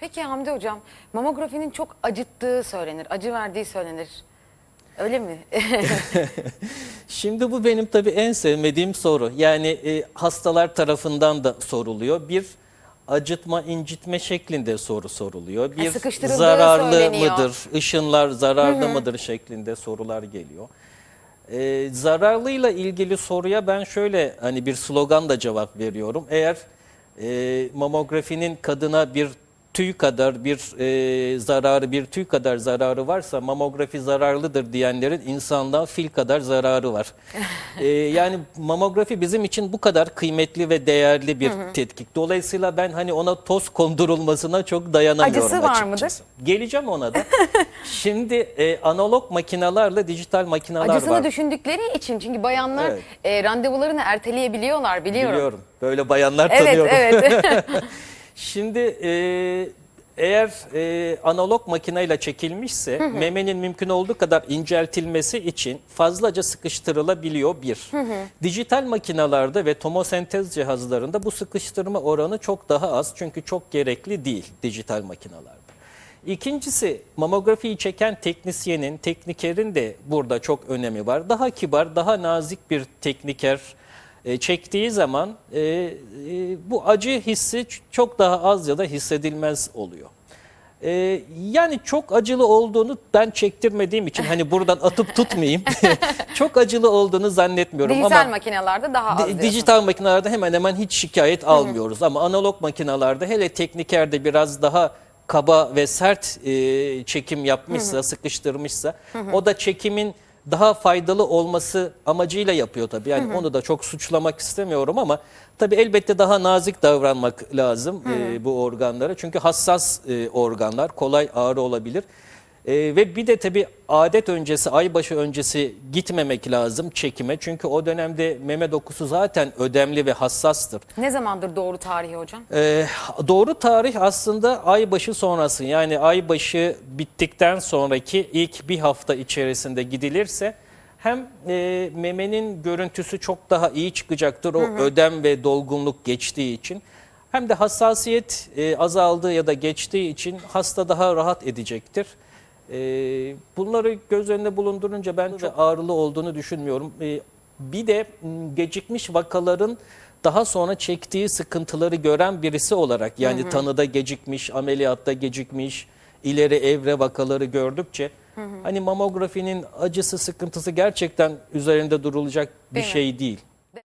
Peki Hamdi Hocam, mamografinin çok acıttığı söylenir, acı verdiği söylenir. Öyle mi? Şimdi bu benim tabii en sevmediğim soru. Yani e, hastalar tarafından da soruluyor. Bir acıtma, incitme şeklinde soru soruluyor. Bir sıkıştırıldığı zararlı söyleniyor. mıdır, ışınlar zararlı mıdır şeklinde sorular geliyor. E, zararlıyla ilgili soruya ben şöyle hani bir sloganla cevap veriyorum. Eğer e, mamografinin kadına bir tüy kadar bir e, zararı, bir tüy kadar zararı varsa mamografi zararlıdır diyenlerin insanlığa fil kadar zararı var. E, yani mamografi bizim için bu kadar kıymetli ve değerli bir tetkik. Dolayısıyla ben hani ona toz kondurulmasına çok dayanamıyorum Acısı var açıkçası. Geleceğim ona da. Şimdi e, analog makinalarla dijital makinalar Acısını var. düşündükleri için çünkü bayanlar Evet. e, randevularını erteleyebiliyorlar biliyorum. Biliyorum. Böyle bayanlar Evet, tanıyorum. evet. Şimdi e, eğer e, analog makineyle çekilmişse memenin mümkün olduğu kadar inceltilmesi için fazlaca sıkıştırılabiliyor bir. Dijital makinalarda ve tomosentez cihazlarında bu sıkıştırma oranı çok daha az çünkü çok gerekli değil dijital makinalarda. İkincisi mamografiyi çeken teknisyenin, teknikerin de burada çok önemi var. Daha kibar, daha nazik bir tekniker çektiği zaman e, e, bu acı hissi çok daha az ya da hissedilmez oluyor. E, yani çok acılı olduğunu ben çektirmediğim için hani buradan atıp tutmayayım. çok acılı olduğunu zannetmiyorum Dijital ama makinelerde daha az diyorsun. dijital makinelerde hemen hemen hiç şikayet almıyoruz ama analog makinelerde hele teknikerde biraz daha kaba ve sert e, çekim yapmışsa, sıkıştırmışsa o da çekimin daha faydalı olması amacıyla yapıyor tabii. Yani onu da çok suçlamak istemiyorum ama tabii elbette daha nazik davranmak lazım e, bu organlara. Çünkü hassas e, organlar, kolay ağrı olabilir. Ee, ve bir de tabii adet öncesi, aybaşı öncesi gitmemek lazım çekime. Çünkü o dönemde meme dokusu zaten ödemli ve hassastır. Ne zamandır doğru tarihi hocam? Ee, doğru tarih aslında aybaşı sonrası yani aybaşı bittikten sonraki ilk bir hafta içerisinde gidilirse hem e, memenin görüntüsü çok daha iyi çıkacaktır o ödem ve dolgunluk geçtiği için. Hem de hassasiyet e, azaldığı ya da geçtiği için hasta daha rahat edecektir. E, bunları göz önünde bulundurunca ben çok ağrılı olduğunu düşünmüyorum. E, bir de gecikmiş vakaların daha sonra çektiği sıkıntıları gören birisi olarak yani tanıda gecikmiş, ameliyatta gecikmiş, ileri evre vakaları gördükçe hani mamografinin acısı sıkıntısı gerçekten üzerinde durulacak bir Değil şey değil.